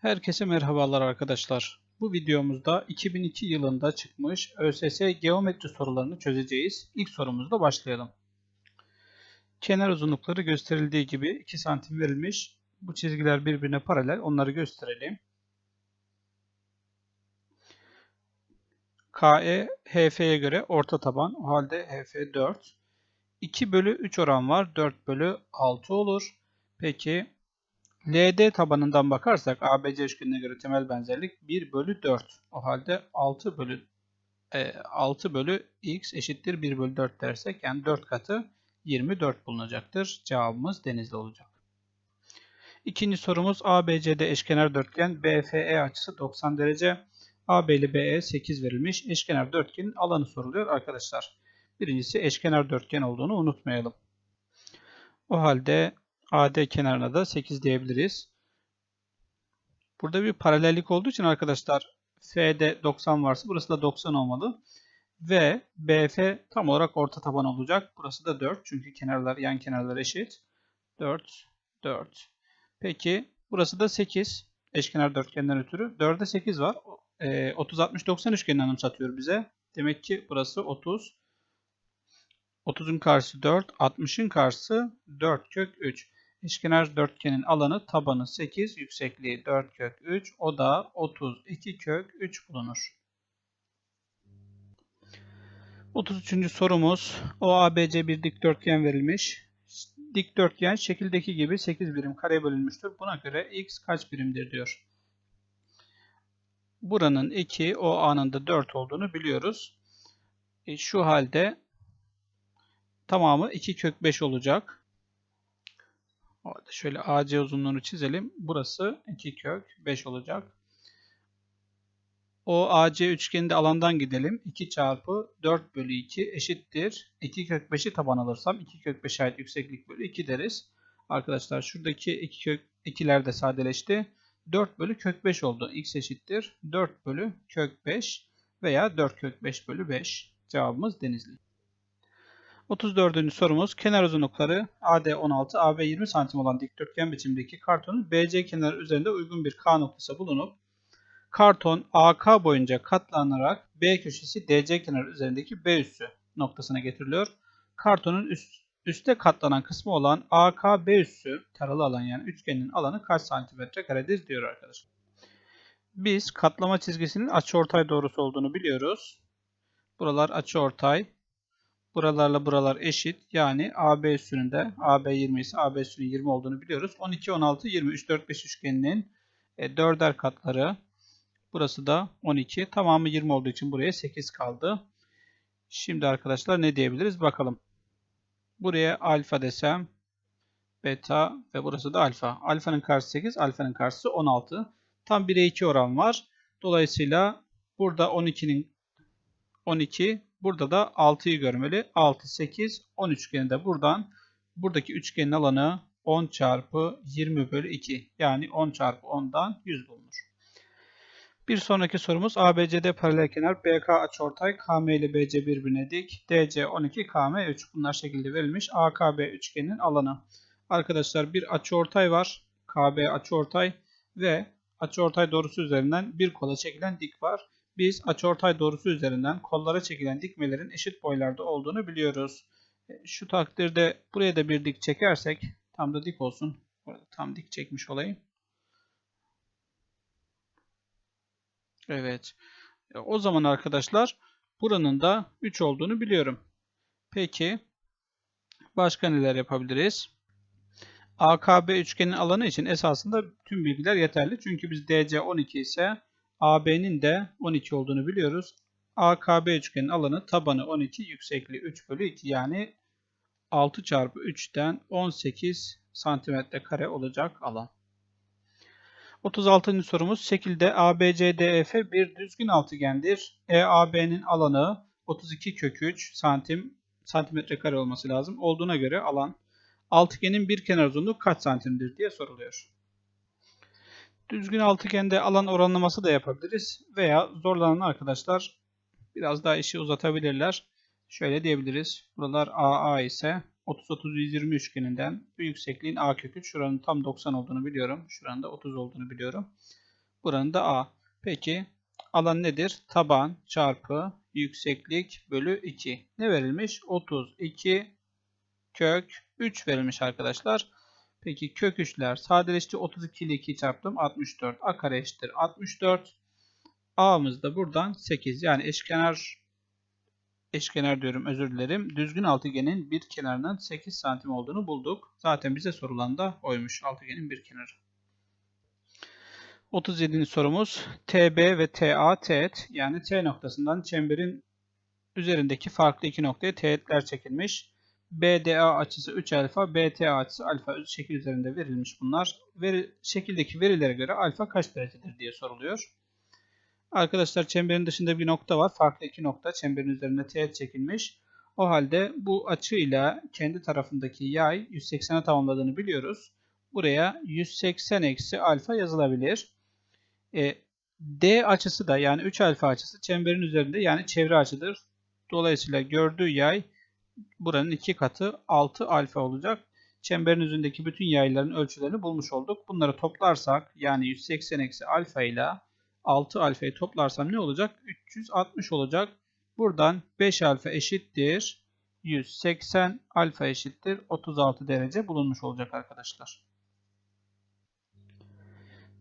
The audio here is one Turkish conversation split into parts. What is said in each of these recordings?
Herkese merhabalar arkadaşlar. Bu videomuzda 2002 yılında çıkmış ÖSS geometri sorularını çözeceğiz. İlk sorumuzla başlayalım. Kenar uzunlukları gösterildiği gibi 2 santim verilmiş. Bu çizgiler birbirine paralel. Onları gösterelim. KE HF'ye göre orta taban. O halde HF 4. 2 bölü 3 oran var. 4 bölü 6 olur. Peki LD tabanından bakarsak ABC üçgenine göre temel benzerlik 1 bölü 4. O halde 6 bölü e, 6 bölü x eşittir 1 bölü 4 dersek yani 4 katı 24 bulunacaktır. Cevabımız denizli olacak. İkinci sorumuz ABCD eşkenar dörtgen BFE açısı 90 derece. AB ile BE 8 verilmiş. Eşkenar dörtgenin alanı soruluyor arkadaşlar. Birincisi eşkenar dörtgen olduğunu unutmayalım. O halde AD kenarına da 8 diyebiliriz. Burada bir paralellik olduğu için arkadaşlar FD 90 varsa burası da 90 olmalı. Ve BF tam olarak orta taban olacak. Burası da 4 çünkü kenarlar yan kenarlar eşit. 4, 4. Peki burası da 8. Eşkenar dörtgenden ötürü. 4'e 8 var. E, 30, 60, 90 üçgenini anımsatıyor bize. Demek ki burası 30. 30'un karşısı 4, 60'ın karşısı 4 kök 3. Eşkenar dörtgenin alanı tabanı 8, yüksekliği 4 kök 3, o da 32 kök 3 bulunur. 33. sorumuz OABC bir dikdörtgen verilmiş. Dikdörtgen şekildeki gibi 8 birim kare bölünmüştür. Buna göre x kaç birimdir diyor. Buranın 2, o A'nın da 4 olduğunu biliyoruz. E, şu halde tamamı 2 kök 5 olacak. Şöyle AC uzunluğunu çizelim. Burası 2 kök 5 olacak. O AC üçgeninde alandan gidelim. 2 çarpı 4 bölü 2 eşittir. 2 kök 5'i taban alırsam 2 kök 5 ait yükseklik bölü 2 deriz. Arkadaşlar şuradaki 2 kök 2'ler de sadeleşti. 4 bölü kök 5 oldu. X eşittir. 4 bölü kök 5 veya 4 kök 5 bölü 5. Cevabımız Denizli. 34. sorumuz kenar uzunlukları AD 16, AB 20 cm olan dikdörtgen biçimdeki kartonun BC kenarı üzerinde uygun bir K noktası bulunup karton AK boyunca katlanarak B köşesi DC kenarı üzerindeki B üssü noktasına getiriliyor. Kartonun üst, üste katlanan kısmı olan AK B üssü taralı alan yani üçgenin alanı kaç santimetre karedir diyor arkadaşlar. Biz katlama çizgisinin açıortay doğrusu olduğunu biliyoruz. Buralar açıortay. Buralarla buralar eşit. Yani AB üstünde AB 20 ise AB üstünün 20 olduğunu biliyoruz. 12, 16, 20, 3, 4, 5 üçgeninin e, dörder katları. Burası da 12. Tamamı 20 olduğu için buraya 8 kaldı. Şimdi arkadaşlar ne diyebiliriz bakalım. Buraya alfa desem beta ve burası da alfa. Alfanın karşısı 8, alfanın karşısı 16. Tam 1'e 2 oran var. Dolayısıyla burada 12'nin 12 Burada da 6'yı görmeli. 6, 8, 10 üçgeni de buradan. Buradaki üçgenin alanı 10 çarpı 20 bölü 2. Yani 10 çarpı 10'dan 100 bulunur. Bir sonraki sorumuz ABCD paralel kenar BK açıortay KM ile BC birbirine dik. DC 12 KM 3. Bunlar şekilde verilmiş. AKB üçgeninin alanı. Arkadaşlar bir açıortay var. KB açıortay ve açıortay doğrusu üzerinden bir kola çekilen dik var. Biz açıortay doğrusu üzerinden kollara çekilen dikmelerin eşit boylarda olduğunu biliyoruz. E, şu takdirde buraya da bir dik çekersek tam da dik olsun. Burada tam dik çekmiş olayım. Evet. E, o zaman arkadaşlar buranın da 3 olduğunu biliyorum. Peki başka neler yapabiliriz? AKB üçgenin alanı için esasında tüm bilgiler yeterli. Çünkü biz DC 12 ise AB'nin de 12 olduğunu biliyoruz. AKB üçgenin alanı tabanı 12, yüksekliği 3 bölü 2 yani 6 çarpı 3'ten 18 santimetre kare olacak alan. 36. sorumuz şekilde ABCDF bir düzgün altıgendir. EAB'nin alanı 32 kök 3 santim santimetre kare olması lazım. Olduğuna göre alan altıgenin bir kenar uzunluğu kaç santimdir diye soruluyor. Düzgün altıgende alan oranlaması da yapabiliriz. Veya zorlanan arkadaşlar biraz daha işi uzatabilirler. Şöyle diyebiliriz. Buralar AA ise 30-30-120 üçgeninden bu yüksekliğin A kökü şuranın tam 90 olduğunu biliyorum. Şuranın da 30 olduğunu biliyorum. Buranın da A. Peki alan nedir? Taban çarpı yükseklik bölü 2. Ne verilmiş? 32 kök 3 verilmiş arkadaşlar. Peki kök 3'ler sadeleşti. 32 ile 2 çarptım. 64. A kare eşittir 64. A'mız da buradan 8. Yani eşkenar eşkenar diyorum özür dilerim. Düzgün altıgenin bir kenarının 8 santim olduğunu bulduk. Zaten bize sorulan da oymuş altıgenin bir kenarı. 37. sorumuz TB ve TA teğet yani T noktasından çemberin üzerindeki farklı iki noktaya teğetler çekilmiş. BDA açısı 3 alfa, BTA açısı alfa şekil üzerinde verilmiş bunlar. Veri, şekildeki verilere göre alfa kaç derecedir diye soruluyor. Arkadaşlar çemberin dışında bir nokta var. Farklı iki nokta çemberin üzerinde teğet çekilmiş. O halde bu açıyla kendi tarafındaki yay 180'e tamamladığını biliyoruz. Buraya 180 eksi alfa yazılabilir. E, D açısı da yani 3 alfa açısı çemberin üzerinde yani çevre açıdır. Dolayısıyla gördüğü yay buranın iki katı 6 alfa olacak. Çemberin üzerindeki bütün yayların ölçülerini bulmuş olduk. Bunları toplarsak yani 180 eksi alfa ile 6 alfayı toplarsam ne olacak? 360 olacak. Buradan 5 alfa eşittir. 180 alfa eşittir. 36 derece bulunmuş olacak arkadaşlar.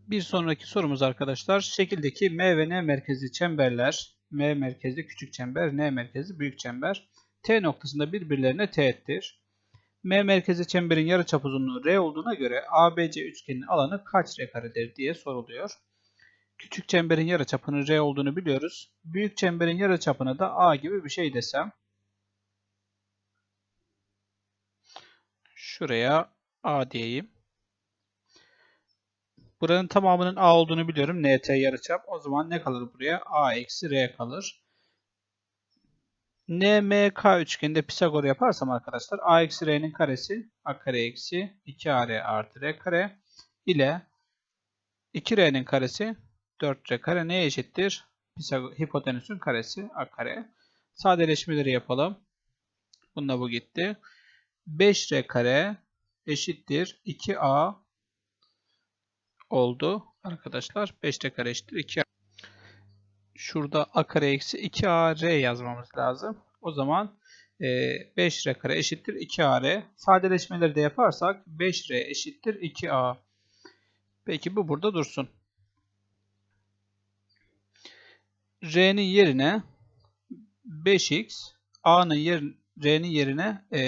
Bir sonraki sorumuz arkadaşlar. Şekildeki M ve N merkezli çemberler, M merkezli küçük çember, N merkezli büyük çember, T noktasında birbirlerine teğettir. M merkezli çemberin yarıçap uzunluğu R olduğuna göre ABC üçgeninin alanı kaç R karedir diye soruluyor. Küçük çemberin yarıçapının R olduğunu biliyoruz. Büyük çemberin yarıçapını da A gibi bir şey desem. Şuraya A diyeyim. Buranın tamamının A olduğunu biliyorum. NT yarıçap. O zaman ne kalır buraya? A eksi R kalır. NMK üçgeninde Pisagor yaparsam arkadaşlar A eksi R'nin karesi A kare eksi 2AR artı R kare ile 2R'nin karesi 4R kare neye eşittir? Pisagor, hipotenüsün karesi A kare. Sadeleşmeleri yapalım. Bununla bu gitti. 5R kare eşittir 2A oldu arkadaşlar. 5R kare eşittir 2A. Şurada A kare eksi 2AR yazmamız lazım. O zaman 5R kare eşittir 2AR. Sadeleşmeleri de yaparsak 5R eşittir 2A. Peki bu burada dursun. R'nin yerine 5x, A'nın yer, R'nin yerine e,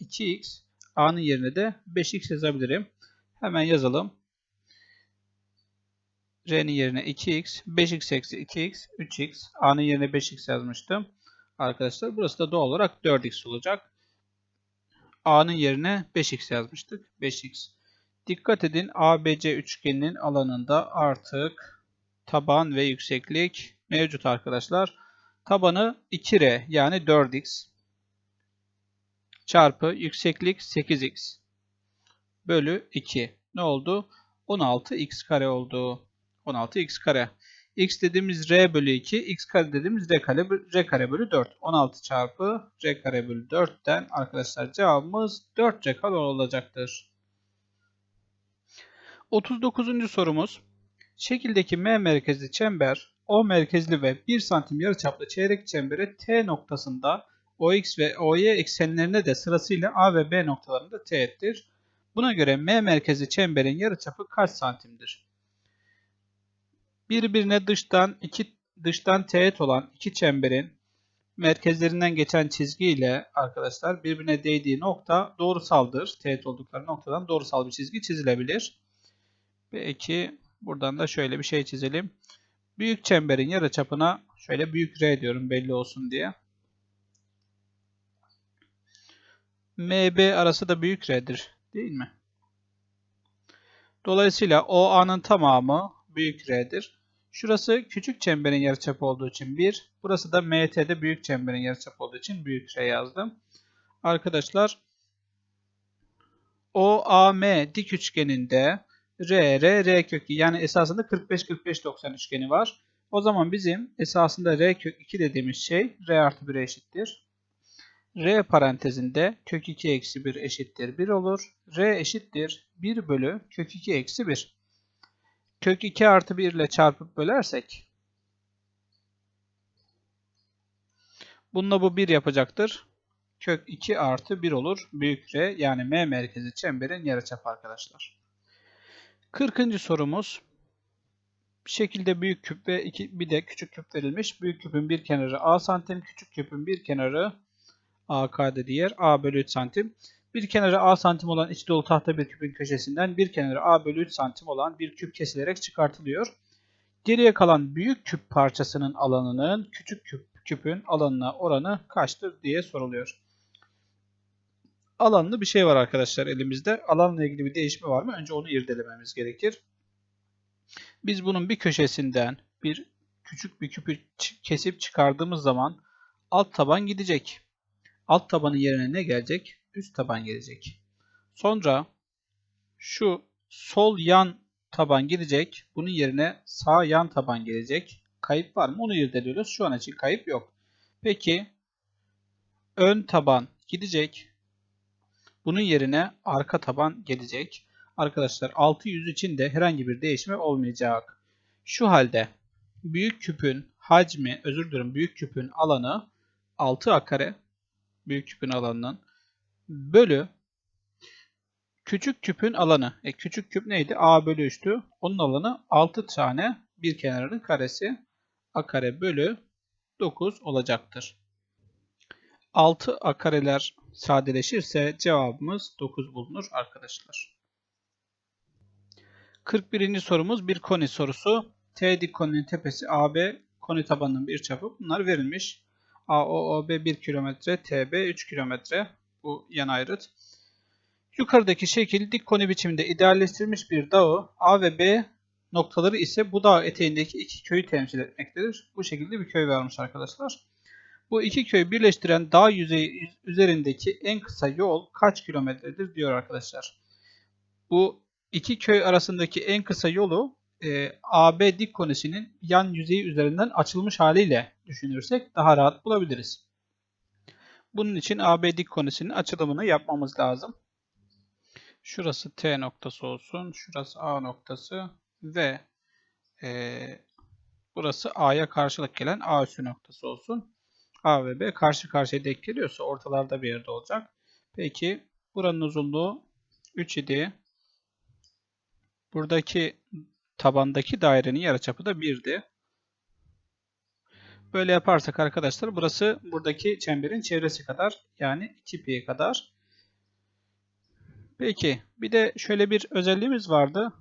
2x, A'nın yerine de 5x yazabilirim. Hemen yazalım. R'nin yerine 2x, 5x eksi 2x, 3x, A'nın yerine 5x yazmıştım. Arkadaşlar burası da doğal olarak 4x olacak. A'nın yerine 5x yazmıştık. 5x. Dikkat edin ABC üçgeninin alanında artık taban ve yükseklik mevcut arkadaşlar. Tabanı 2R yani 4x çarpı yükseklik 8x bölü 2. Ne oldu? 16x kare oldu. 16x kare. x dediğimiz r bölü 2, x kare dediğimiz r kare, r kare bölü 4. 16 çarpı r kare bölü 4'ten arkadaşlar cevabımız 4 r kare olacaktır. 39. sorumuz. Şekildeki M merkezli çember, O merkezli ve 1 santim yarıçaplı çeyrek çembere T noktasında OX ve OY eksenlerine de sırasıyla A ve B noktalarında teğettir. Buna göre M merkezli çemberin yarıçapı kaç santimdir? Birbirine dıştan iki dıştan teğet olan iki çemberin merkezlerinden geçen çizgi ile arkadaşlar birbirine değdiği nokta doğrusaldır. Teğet oldukları noktadan doğrusal bir çizgi çizilebilir. Peki buradan da şöyle bir şey çizelim. Büyük çemberin yarıçapına şöyle büyük R diyorum belli olsun diye. MB arası da büyük R'dir değil mi? Dolayısıyla OA'nın tamamı büyük R'dir. Şurası küçük çemberin yarıçapı olduğu için 1. Burası da MT'de büyük çemberin yarıçapı olduğu için büyük R yazdım. Arkadaşlar OAM dik üçgeninde R, R, R kökü yani esasında 45-45-90 üçgeni var. O zaman bizim esasında R kök 2 dediğimiz şey R artı 1'e eşittir. R parantezinde kök 2 eksi 1 eşittir 1 olur. R eşittir 1 bölü kök 2 eksi 1. kök 2 artı 1 ile çarpıp bölersek bununla bu 1 yapacaktır. Kök 2 artı 1 olur. Büyük R yani M merkezi çemberin yarıçapı arkadaşlar. 40. sorumuz. Bir şekilde büyük küp ve iki, bir de küçük küp verilmiş. Büyük küpün bir kenarı A santim, küçük küpün bir kenarı AK'da diğer A bölü 3 santim. Bir kenarı A santim olan içi dolu tahta bir küpün köşesinden bir kenarı A bölü 3 santim olan bir küp kesilerek çıkartılıyor. Geriye kalan büyük küp parçasının alanının küçük küp, küpün alanına oranı kaçtır diye soruluyor. Alanlı bir şey var arkadaşlar elimizde. Alanla ilgili bir değişme var mı? Önce onu irdelememiz gerekir. Biz bunun bir köşesinden bir küçük bir küpü kesip çıkardığımız zaman alt taban gidecek. Alt tabanın yerine ne gelecek? Üst taban gelecek. Sonra şu sol yan taban gidecek. Bunun yerine sağ yan taban gelecek. Kayıp var mı? Onu irdeliyoruz. Şu an için kayıp yok. Peki ön taban gidecek. Bunun yerine arka taban gelecek. Arkadaşlar 600 için de herhangi bir değişme olmayacak. Şu halde büyük küpün hacmi, özür dilerim büyük küpün alanı 6a kare büyük küpün alanının bölü küçük küpün alanı. E, küçük küp neydi? a bölü 3'tü. Onun alanı 6 tane bir kenarının karesi a kare bölü 9 olacaktır. 6 a kareler sadeleşirse cevabımız 9 bulunur arkadaşlar. 41. sorumuz bir koni sorusu. T dik koninin tepesi AB, koni tabanının bir çapı. Bunlar verilmiş. AOOB 1 km, TB 3 km. Bu yan ayrıt. Yukarıdaki şekil dik koni biçiminde idealleştirilmiş bir dağı A ve B noktaları ise bu dağ eteğindeki iki köyü temsil etmektedir. Bu şekilde bir köy vermiş arkadaşlar. Bu iki köyü birleştiren dağ yüzeyi üzerindeki en kısa yol kaç kilometredir diyor arkadaşlar. Bu iki köy arasındaki en kısa yolu e, AB dik konisinin yan yüzeyi üzerinden açılmış haliyle düşünürsek daha rahat bulabiliriz. Bunun için AB dik konisinin açılımını yapmamız lazım. Şurası T noktası olsun. Şurası A noktası ve e, burası A'ya karşılık gelen A üssü noktası olsun. A ve B karşı karşıya denk geliyorsa ortalarda bir yerde olacak. Peki buranın uzunluğu 3 idi. Buradaki tabandaki dairenin yarıçapı da 1'di. Böyle yaparsak arkadaşlar burası buradaki çemberin çevresi kadar yani 2pi kadar. Peki bir de şöyle bir özelliğimiz vardı.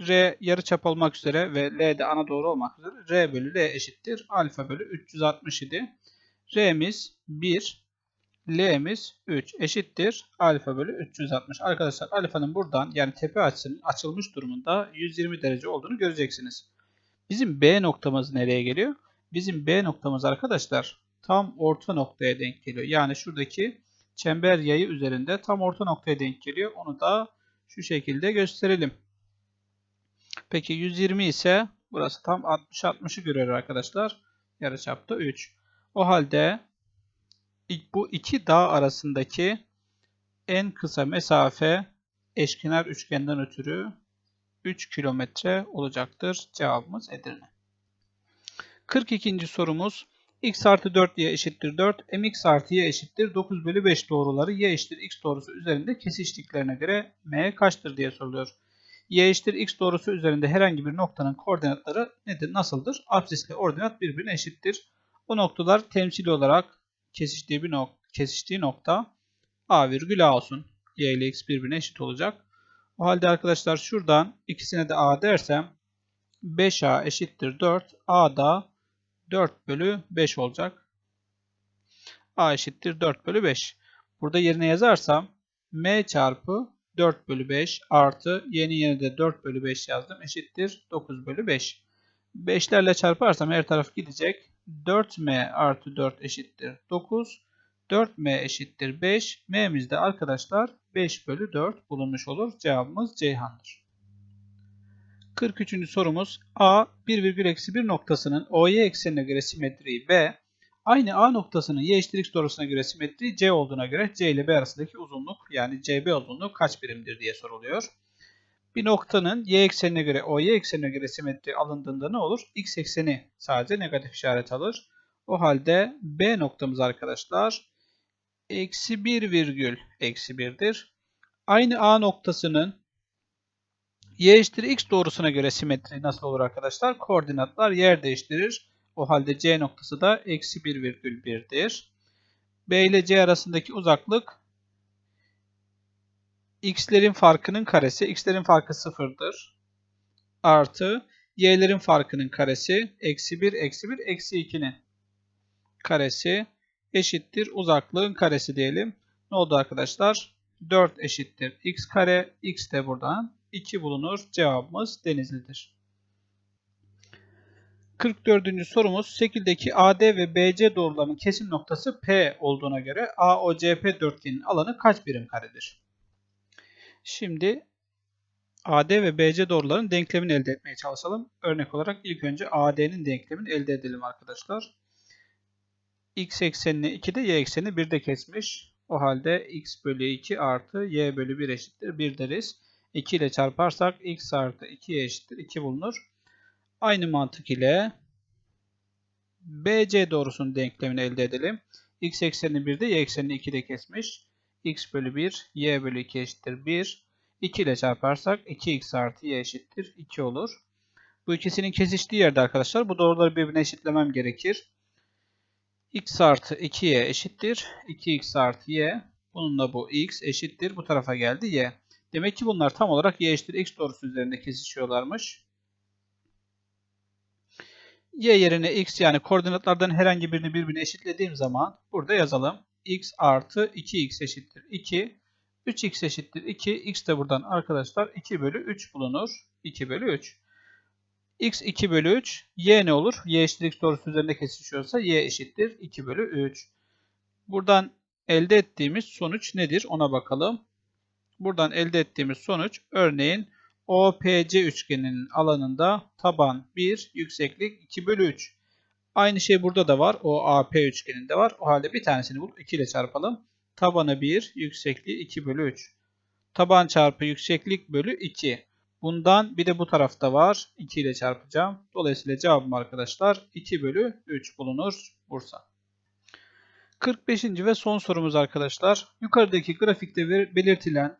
R yarıçap olmak üzere ve L de ana doğru olmak üzere R bölü L eşittir. Alfa bölü 360 idi. R'miz 1, L'miz 3 eşittir. Alfa bölü 360. Arkadaşlar alfanın buradan yani tepe açısının açılmış durumunda 120 derece olduğunu göreceksiniz. Bizim B noktamız nereye geliyor? Bizim B noktamız arkadaşlar tam orta noktaya denk geliyor. Yani şuradaki çember yayı üzerinde tam orta noktaya denk geliyor. Onu da şu şekilde gösterelim. Peki 120 ise burası tam 60-60'ı görüyor arkadaşlar. Yarıçapta 3. O halde bu iki dağ arasındaki en kısa mesafe eşkenar üçgenden ötürü 3 kilometre olacaktır. Cevabımız Edirne. 42. sorumuz x artı 4 y eşittir 4, mx artı y eşittir 9 bölü 5 doğruları y eşittir x doğrusu üzerinde kesiştiklerine göre m kaçtır diye soruluyor. y eşittir x doğrusu üzerinde herhangi bir noktanın koordinatları nedir, nasıldır? Absisle ordinat birbirine eşittir. O noktalar temsili olarak kesiştiği bir nok kesiştiği nokta A virgül A olsun. Y ile X birbirine eşit olacak. O halde arkadaşlar şuradan ikisine de A dersem 5A eşittir 4. A da 4 bölü 5 olacak. A eşittir 4 bölü 5. Burada yerine yazarsam M çarpı 4 bölü 5 artı yeni yerine de 4 bölü 5 yazdım. Eşittir 9 bölü 5. 5'lerle çarparsam her taraf gidecek. 4m artı 4 eşittir 9. 4m eşittir 5. m'mizde arkadaşlar 5 bölü 4 bulunmuş olur. Cevabımız Ceyhan'dır. 43. sorumuz A 1,-1 noktasının OY eksenine göre simetriği B, aynı A noktasının Y eşittir doğrusuna göre simetriği C olduğuna göre C ile B arasındaki uzunluk yani CB uzunluğu kaç birimdir diye soruluyor. Bir noktanın y eksenine göre OY eksenine göre simetri alındığında ne olur? X ekseni sadece negatif işaret alır. O halde B noktamız arkadaşlar eksi 1 virgül eksi 1'dir. Aynı A noktasının y eşittir x doğrusuna göre simetri nasıl olur arkadaşlar? Koordinatlar yer değiştirir. O halde C noktası da eksi 1 virgül 1'dir. B ile C arasındaki uzaklık x'lerin farkının karesi. x'lerin farkı sıfırdır. Artı y'lerin farkının karesi. Eksi 1, eksi 1, eksi 2'nin karesi eşittir. Uzaklığın karesi diyelim. Ne oldu arkadaşlar? 4 eşittir x kare. x de buradan 2 bulunur. Cevabımız Denizli'dir. 44. sorumuz şekildeki AD ve BC doğrularının kesim noktası P olduğuna göre AOCP dörtgenin alanı kaç birim karedir? Şimdi AD ve BC doğruların denklemini elde etmeye çalışalım. Örnek olarak ilk önce AD'nin denklemini elde edelim arkadaşlar. X eksenini 2'de Y eksenini 1'de kesmiş. O halde X bölü 2 artı Y bölü 1 eşittir 1 deriz. 2 ile çarparsak X artı 2'ye eşittir 2 bulunur. Aynı mantık ile BC doğrusunun denklemini elde edelim. X eksenini 1'de Y eksenini 2'de kesmiş. X bölü 1, Y bölü 2 eşittir 1. 2 ile çarparsak 2x artı y eşittir 2 olur. Bu ikisinin kesiştiği yerde arkadaşlar bu doğruları birbirine eşitlemem gerekir. x artı 2y eşittir 2x artı y. Bununla bu x eşittir. Bu tarafa geldi y. Demek ki bunlar tam olarak y eşittir x doğrusu üzerinde kesişiyorlarmış. y yerine x yani koordinatlardan herhangi birini birbirine eşitlediğim zaman burada yazalım. x artı 2x eşittir 2. 3x eşittir 2. x de buradan arkadaşlar 2 bölü 3 bulunur. 2 bölü 3. x 2 bölü 3. y ne olur? y eşittir x doğrusu üzerinde kesişiyorsa y eşittir 2 bölü 3. Buradan elde ettiğimiz sonuç nedir? Ona bakalım. Buradan elde ettiğimiz sonuç örneğin OPC üçgeninin alanında taban 1, yükseklik 2 bölü 3. Aynı şey burada da var. O AP üçgeninde var. O halde bir tanesini bulup 2 ile çarpalım. Tabanı 1, yüksekliği 2 bölü 3. Taban çarpı yükseklik bölü 2. Bundan bir de bu tarafta var. 2 ile çarpacağım. Dolayısıyla cevabım arkadaşlar 2 bölü 3 bulunur Bursa. 45. ve son sorumuz arkadaşlar. Yukarıdaki grafikte belirtilen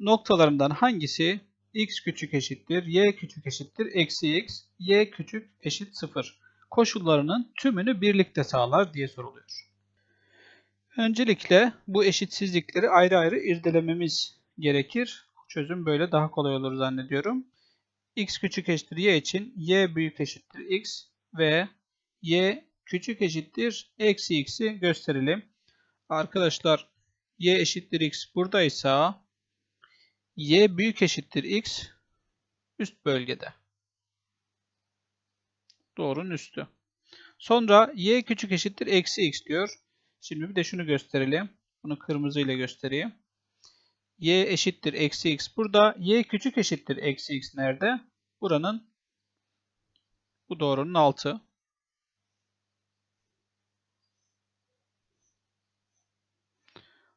noktalarından hangisi x küçük eşittir, y küçük eşittir, eksi x, y küçük eşit 0 koşullarının tümünü birlikte sağlar diye soruluyor. Öncelikle bu eşitsizlikleri ayrı ayrı irdelememiz gerekir. Çözüm böyle daha kolay olur zannediyorum. x küçük eşittir y için y büyük eşittir x ve y küçük eşittir eksi x'i gösterelim. Arkadaşlar y eşittir x buradaysa y büyük eşittir x üst bölgede. Doğrunun üstü. Sonra y küçük eşittir eksi x diyor. Şimdi bir de şunu gösterelim. Bunu kırmızı ile göstereyim. y eşittir eksi x burada. y küçük eşittir eksi x nerede? Buranın bu doğrunun altı.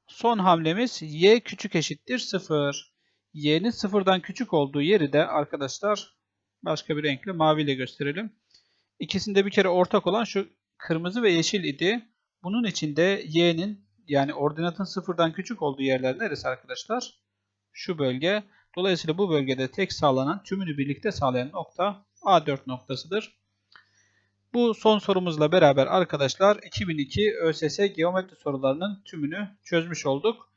Son hamlemiz y küçük eşittir 0. y'nin sıfırdan küçük olduğu yeri de arkadaşlar başka bir renkle mavi ile gösterelim. İkisinde bir kere ortak olan şu kırmızı ve yeşil idi. Bunun içinde y'nin yani ordinatın sıfırdan küçük olduğu yerler neresi arkadaşlar? Şu bölge. Dolayısıyla bu bölgede tek sağlanan tümünü birlikte sağlayan nokta A4 noktasıdır. Bu son sorumuzla beraber arkadaşlar 2002 ÖSS geometri sorularının tümünü çözmüş olduk.